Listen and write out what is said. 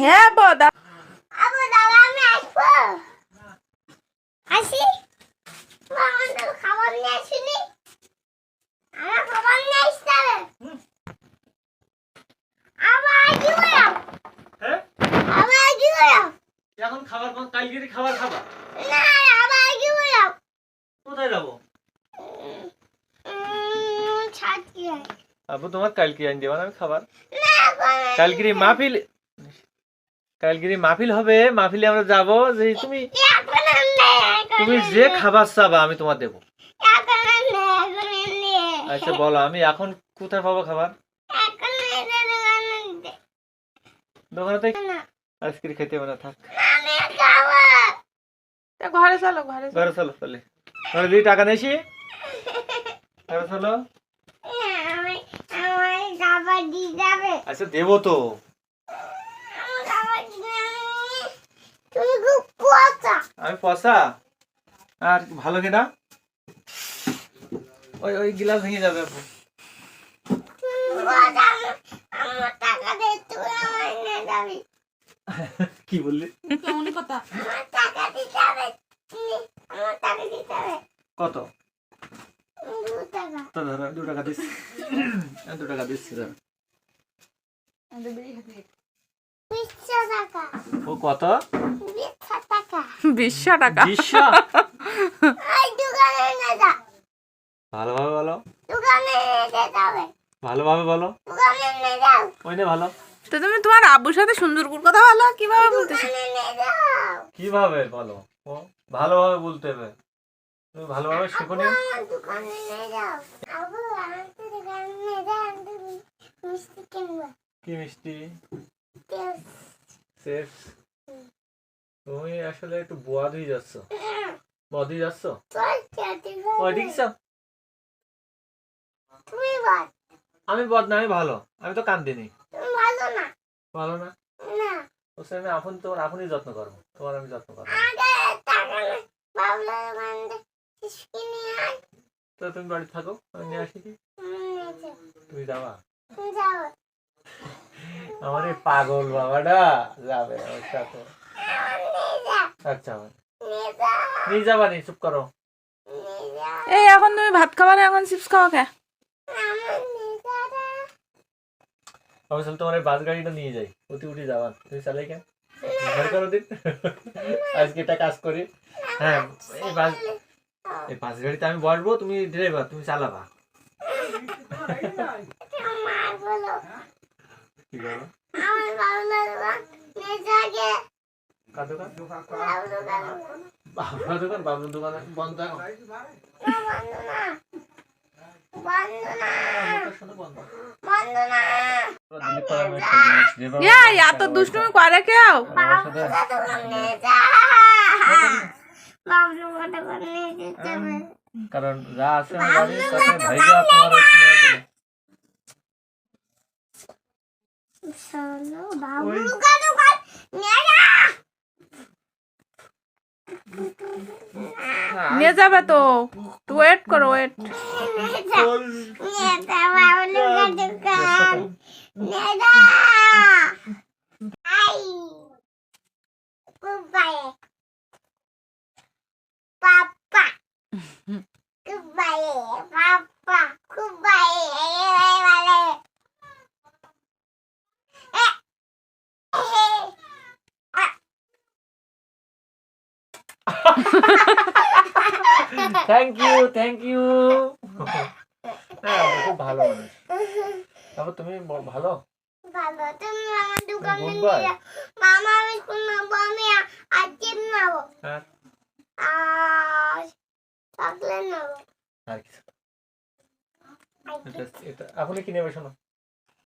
হ্যাঁ বদা। আসি আমার খাবার নিয়ে আসিনি আমার খাবার নিয়ে আসতে হবে আবার কি আবার কি এখন খাবার খাবা? না আবার কি কোথায় যাব? ছাদ কি হয়? আবু তোমার কালকে আনি দেবা আমি খাবার? কালকেরই মাহফিল কালকেরই মাহফিল হবে মাহফিলে আমরা যাব যে তুমি তুমি যে খাবার চাবা আমি তোমার দেবো। আচ্ছা বলো আমি এখন কোথায় পাবো খাবার? দোকানে তো আইসক্রিম খেতে হবে না থাক। ঘরে চলো ঘরে ঘরে চলো তাহলে ঘরে দিয়ে টাকা নেছি ঘরে চলো না, আমি- আমার খাবার দিয়ে যাবে। আচ্ছা দেবো তো। আমি পয়সা আর ভালো কিনা? ওই ওই গিলাস ভেঙে যাবে আপু। কি বললি? কত? দু টাকা। তো ধরো দু টাকা দিচ্ছি আমি দু টাকা দিচ্ছি ধরো। বিশশো টাকা। ও কত? বিশশো টাকা। বিশশো। ভালোভাবে বলো। ভালোভাবে বলো। দোকানে ওই নে ভালো। তো তুমি তোমার আব্বুর সাথে সুন্দরপুর কথা বলো কীভাবে বলতেছো? দোকানে কীভাবে বলো? ও ভালোভাবে বলতে হবে। তুমি ভালোভাবে শেখো নি। আমার দোকানে নিয়ে যাও। আবু, আমাকে দোকানে নিয়ে যাও, আমি মিষ্টি কিনবো। কি মিষ্টি। সেফ তুমি আসলে একটু বোয়াদ হয়ে যাচ্ছ। হয়ে। যাচ্ছ? দেখছ তুমি বল। আমি বদ না আমি ভালো। আমি তো কান দিনি ভালো না। ভালো না। তো আমি আপন তোমার আপনই যত্ন করব। তোমার আমি যত্ন করব। তো তুমি বাড়ি থাকো আমি নিয়ে আসি কি? তুমি যাবা? যাও। আমার এই পাগল বাবাটা যাবে আমার সাথে। আচ্ছা নিয়ে যাবা নি চুপ করো। এই এখন তুমি ভাত খাবা না এখন চিপস খাওয়া খা। আমি চল তোমার এই বাস গাড়িটা নিয়ে যাই। উঠি উঠি যাবা। তুমি চালাই কেন? ঘর করো দিন। আজকে এটা কাজ করি। হ্যাঁ এই বাস এই বাস গাড়িতে আমি বসবো তুমি ড্রাইভার তুমি চালাবা। কি করো আমার বাবলা দোকান। কার দোকান বন্ধ এত দুষ্টুমি করে কেউ। কারণ যা আছে তোমার ওই কিনে দিলে। চলো, বাবলা দোকান নিয়ে যাও। নিয়ে যাবে তো তো ওয়েট করো ওয়েট নিয়ে যাও। থ্যাংক ইউ থ্যাংক ইউ খুব ভালো মানুষ। তারপর তুমি ভালো? ভালো। তুমি আমার দোকানে নিয়ে মামা আমি কোন নেব আমি আইসক্রিম নেব। হ্যাঁ। আর চকলেট নেব। আর কিছু? এটা এটা এখনই কিনে নেবে শোনো?